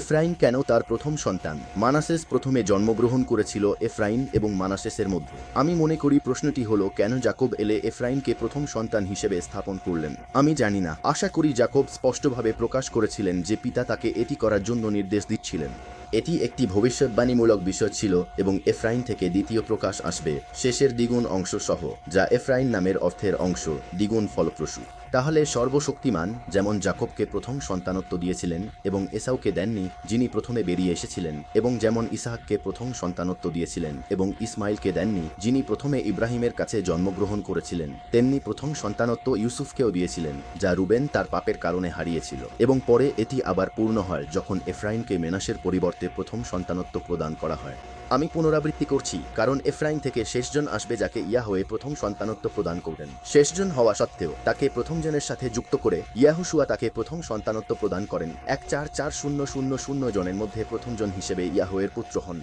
এফরাইন কেন তার প্রথম সন্তান? মানাসেস প্রথমে জন্মগ্রহণ করেছিল এফ্রাইম এবং মানাসেসের মধ্যে। আমি মনে করি প্রশ্নটি হলো, কেন জাকব এলে এফ্রাইমকে প্রথম সন্তান হিসেবে স্থাপন করলেন? আমি জানি না। আশা করি জাকব স্পষ্টভাবে প্রকাশ করেছিলেন যে পিতা তাকে এটি করার জন্য নির্দেশ দিচ্ছিলেন। এটি একটি ভবিষ্যৎবাণীমূলক বিষয় ছিল এবং এফরাইন থেকে দ্বিতীয় প্রকাশ আসবে, শেষের দ্বিগুণ অংশ সহ যা এফরাইন নামের অর্থের অংশ, দ্বিগুণ ফলপ্রসূ। তাহলে সর্বশক্তিমান, যেমন জাকবকে প্রথম সন্তানত্ব দিয়েছিলেন এবং এসাউকে দেননি, যিনি প্রথমে বেরিয়ে এসেছিলেন, এবং যেমন ইসাহাককে প্রথম সন্তানত্ব দিয়েছিলেন এবং ইসমাইলকে দেননি, যিনি প্রথমে ইব্রাহিমের কাছে জন্মগ্রহণ করেছিলেন, তেমনি প্রথম সন্তানত্ব ইউসুফকেও দিয়েছিলেন, যা রুবেন তার পাপের কারণে হারিয়েছিল। এবং পরে এটি আবার পূর্ণ হয় যখন এফরাইনকে মেনাসের পরিবর্তে প্রথম সন্তানত্ব প্রদান করা হয়। আমি পুনরাবৃত্তি করছি, কারণ এফরাইন থেকে শেষজন আসবে যাকে ইয়াহোয়ে প্রথম সন্তানত্ব প্রদান করবেন। শেষজন হওয়া সত্ত্বেও, তাকে প্রথম জনের সাথে যুক্ত করে ইয়াহুসুয়া তাকে প্রথম সন্তানত্ব প্রদান করেন। এক চার চার শূন্য শূন্য শূন্য জনের মধ্যে প্রথম জন হিসেবে ইয়াহোয়ের পুত্র হন।